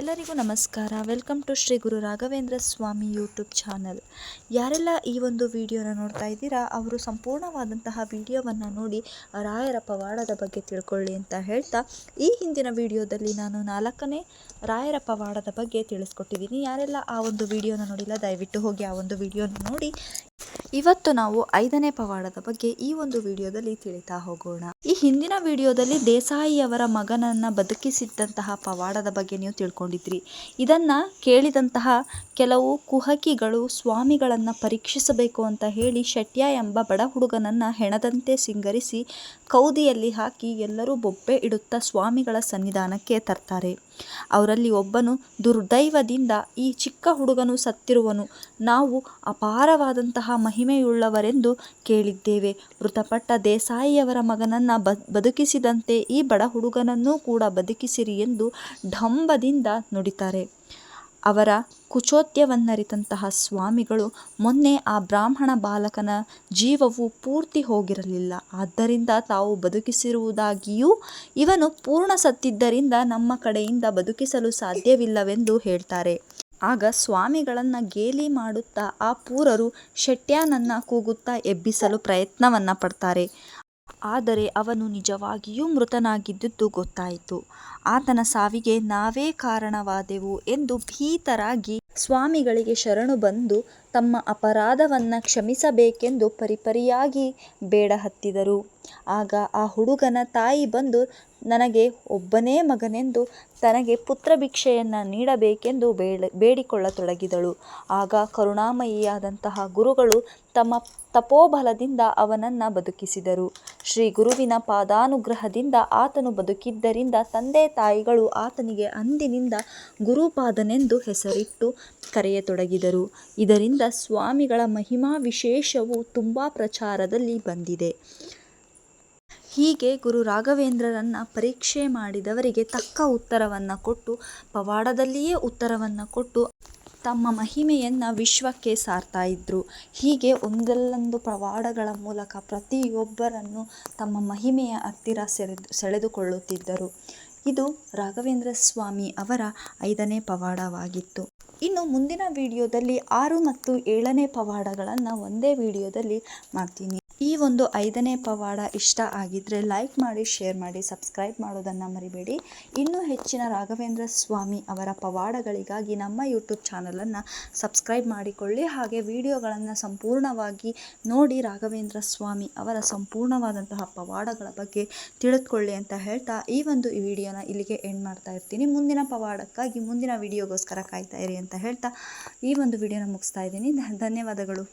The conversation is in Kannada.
ಎಲ್ಲರಿಗೂ ನಮಸ್ಕಾರ. Welcome to Shri Guru Raghavendra Swami YouTube channel. ಯಾರೆಲ್ಲ ಈ ಒಂದು ವಿಡಿಯೋನ ನೋಡ್ತಾ ಇದ್ದೀರಾ, ಅವರು ಸಂಪೂರ್ಣವಾದಂತಹ ವಿಡಿಯೋವನ್ನು ನೋಡಿ ರಾಯರ ಪವಾಡದ ಬಗ್ಗೆ ತಿಳ್ಕೊಳ್ಳಿ ಅಂತ ಹೇಳ್ತಾ, ಈ ಹಿಂದಿನ ವಿಡಿಯೋದಲ್ಲಿ ನಾನು ನಾಲ್ಕನೇ ರಾಯರ ಪವಾಡದ ಬಗ್ಗೆ ತಿಳಿಸ್ಕೊಟ್ಟಿದ್ದೀನಿ. ಯಾರೆಲ್ಲ ಆ ಒಂದು ವಿಡಿಯೋನ ನೋಡಿಲ್ಲ, ದಯವಿಟ್ಟು ಹೋಗಿ ಆ ಒಂದು ವಿಡಿಯೋನ ನೋಡಿ. ಇವತ್ತು ನಾವು ಐದನೇ ಪವಾಡದ ಬಗ್ಗೆ ಈ ಒಂದು ವಿಡಿಯೋದಲ್ಲಿ ತಿಳಿತಾ ಹೋಗೋಣ. ಈ ಹಿಂದಿನ ವಿಡಿಯೋದಲ್ಲಿ ದೇಸಾಯಿಯವರ ಮಗನನ್ನ ಬದುಕಿಸಿದ್ದಂತಹ ಪವಾಡದ ಬಗ್ಗೆ ನೀವು ತಿಳ್ಕೊಂಡಿದ್ರಿ. ಇದನ್ನ ಕೇಳಿದಂತಹ ಕೆಲವು ಕುಹಕಿಗಳು ಸ್ವಾಮಿಗಳನ್ನ ಪರೀಕ್ಷಿಸಬೇಕು ಅಂತ ಹೇಳಿ ಶಟ್ಯ ಎಂಬ ಬಡ ಹುಡುಗನನ್ನ ಹೆಣದಂತೆ ಸಿಂಗರಿಸಿ ಕೌದಿಯಲ್ಲಿ ಹಾಕಿ ಎಲ್ಲರೂ ಬೊಬ್ಬೆ ಇಡುತ್ತಾ ಸ್ವಾಮಿಗಳ ಸನ್ನಿಧಾನಕ್ಕೆ ತರ್ತಾರೆ. ಅವರಲ್ಲಿ ಒಬ್ಬನು ದುರ್ದೈವದಿಂದ ಈ ಚಿಕ್ಕ ಹುಡುಗನು ಸತ್ತಿರುವನು. ನಾವು ಅಪಾರವಾದಂತಹ ಮಹಿಮೆಯುಳ್ಳವರೆಂದು ಕೇಳಿದ್ದೇವೆ. ಮೃತಪಟ್ಟ ದೇಸಾಯಿಯವರ ಮಗನನ್ನು ಬದುಕಿಸಿದಂತೆ ಈ ಬಡ ಹುಡುಗನನ್ನೂ ಕೂಡ ಬದುಕಿಸಿರಿ ಎಂದು ಢಂಬದಿಂದ ನುಡಿತಾರೆ. ಅವರ ಕುಚೋದ್ಯವನ್ನರಿತಂತಹ ಸ್ವಾಮಿಗಳು ಮೊನ್ನೆ ಆ ಬ್ರಾಹ್ಮಣ ಬಾಲಕನ ಜೀವವು ಪೂರ್ತಿ ಹೋಗಿರಲಿಲ್ಲ. ಆದ್ದರಿಂದ ತಾವು ಬದುಕಿಸಿರುವುದಾಗಿಯೂ ಇವನು ಪೂರ್ಣ ಸತ್ತಿದ್ದರಿಂದ ನಮ್ಮ ಕಡೆಯಿಂದ ಬದುಕಿಸಲು ಸಾಧ್ಯವಿಲ್ಲವೆಂದು ಹೇಳ್ತಾರೆ. ಆಗ ಸ್ವಾಮಿಗಳನ್ನು ಗೇಲಿ ಮಾಡುತ್ತಾ ಆ ಪೂರರು ಶೆಟ್ಯಾನನ್ನು ಕೂಗುತ್ತಾ ಎಬ್ಬಿಸಲು ಪ್ರಯತ್ನವನ್ನ ಪಡ್ತಾರೆ. ಆದರೆ ಅವನು ನಿಜವಾಗಿಯೂ ಮೃತನಾಗಿದ್ದುದು ಗೊತ್ತಾಯಿತು. ಆತನ ಸಾವಿಗೆ ನಾವೇ ಕಾರಣವಾದೆವು ಎಂದು ಭೀತರಾಗಿ ಸ್ವಾಮಿಗಳಿಗೆ ಶರಣು ಬಂದು ತಮ್ಮ ಅಪರಾಧವನ್ನು ಕ್ಷಮಿಸಬೇಕೆಂದು ಪರಿಪರಿಯಾಗಿ ಬೇಡ ಹತ್ತಿದರು. ಆಗ ಆ ಹುಡುಗನ ತಾಯಿ ಬಂದು, ನನಗೆ ಒಬ್ಬನೇ ಮಗನೆಂದು ತನಗೆ ಪುತ್ರ ಭಿಕ್ಷೆಯನ್ನು ನೀಡಬೇಕೆಂದು ಬೇಡ, ಬೇಡಿಕೊಳ್ಳತೊಡಗಿದಳು. ಆಗ ಕರುಣಾಮಯಿಯಾದಂತಹ ಗುರುಗಳು ತಮ್ಮ ತಪೋಬಲದಿಂದ ಅವನನ್ನು ಬದುಕಿಸಿದರು. ಶ್ರೀ ಗುರುವಿನ ಪಾದಾನುಗ್ರಹದಿಂದ ಆತನು ಬದುಕಿದ್ದರಿಂದ ತಂದೆ ತಾಯಿಗಳು ಆತನಿಗೆ ಅಂದಿನಿಂದ ಗುರುಪಾದನೆಂದು ಹೆಸರಿಟ್ಟು ಕರೆಯತೊಡಗಿದರು. ಇದರಿಂದ ಸ್ವಾಮಿಗಳ ಮಹಿಮಾ ವಿಶೇಷವು ತುಂಬ ಪ್ರಚಾರದಲ್ಲಿ ಬಂದಿದೆ. ಹೀಗೆ ಗುರು ರಾಘವೇಂದ್ರರನ್ನು ಪರೀಕ್ಷೆ ಮಾಡಿದವರಿಗೆ ತಕ್ಕ ಉತ್ತರವನ್ನು ಕೊಟ್ಟು, ಪವಾಡದಲ್ಲಿಯೇ ಉತ್ತರವನ್ನು ಕೊಟ್ಟು ತಮ್ಮ ಮಹಿಮೆಯನ್ನು ವಿಶ್ವಕ್ಕೆ ಸಾರ್ತಾ ಇದ್ದರು ಹೀಗೆ ಒಂದಲ್ಲೊಂದು ಪವಾಡಗಳ ಮೂಲಕ ಪ್ರತಿಯೊಬ್ಬರನ್ನು ತಮ್ಮ ಮಹಿಮೆಯ ಹತ್ತಿರ ಸೆಳೆದು ಸೆಳೆದುಕೊಳ್ಳುತ್ತಿದ್ದರು. ಇದು ರಾಘವೇಂದ್ರ ಸ್ವಾಮಿ ಅವರ ಐದನೇ ಪವಾಡವಾಗಿತ್ತು. ಇನ್ನು ಮುಂದಿನ ವಿಡಿಯೋದಲ್ಲಿ ಆರು ಮತ್ತು ಏಳನೇ ಪವಾಡಗಳನ್ನು ಒಂದೇ ವಿಡಿಯೋದಲ್ಲಿ ಮಾಡ್ತೀನಿ. ಈ ಒಂದು ಐದನೇ ಪವಾಡ ಇಷ್ಟ ಆಗಿದ್ದರೆ ಲೈಕ್ ಮಾಡಿ ಶೇರ್ ಮಾಡಿ ಸಬ್ಸ್ಕ್ರೈಬ್ ಮಾಡೋದನ್ನು ಮರಿಬೇಡಿ. ಇನ್ನೂ ಹೆಚ್ಚಿನ ರಾಘವೇಂದ್ರ ಸ್ವಾಮಿ ಅವರ ಪವಾಡಗಳಿಗಾಗಿ ನಮ್ಮ ಯೂಟ್ಯೂಬ್ ಚಾನಲನ್ನು ಸಬ್ಸ್ಕ್ರೈಬ್ ಮಾಡಿಕೊಳ್ಳಿ. ಹಾಗೆ ವಿಡಿಯೋಗಳನ್ನು ಸಂಪೂರ್ಣವಾಗಿ ನೋಡಿ ರಾಘವೇಂದ್ರ ಸ್ವಾಮಿ ಅವರ ಸಂಪೂರ್ಣವಾದಂತಹ ಪವಾಡಗಳ ಬಗ್ಗೆ ತಿಳಿದುಕೊಳ್ಳಿ ಅಂತ ಹೇಳ್ತಾ ಈ ಒಂದು ವಿಡಿಯೋನ ಇಲ್ಲಿಗೆ ಎಂಡ್ ಮಾಡ್ತಾ ಇರ್ತೀನಿ. ಮುಂದಿನ ಪವಾಡಕ್ಕಾಗಿ, ಮುಂದಿನ ವಿಡಿಯೋಗೋಸ್ಕರ ಕಾಯ್ತಾ ಇರಿ ಅಂತ ಹೇಳ್ತಾ ಈ ಒಂದು ವಿಡಿಯೋನ ಮುಗಿಸ್ತಾ ಇದ್ದೀನಿ. ಧನ್ಯವಾದಗಳು.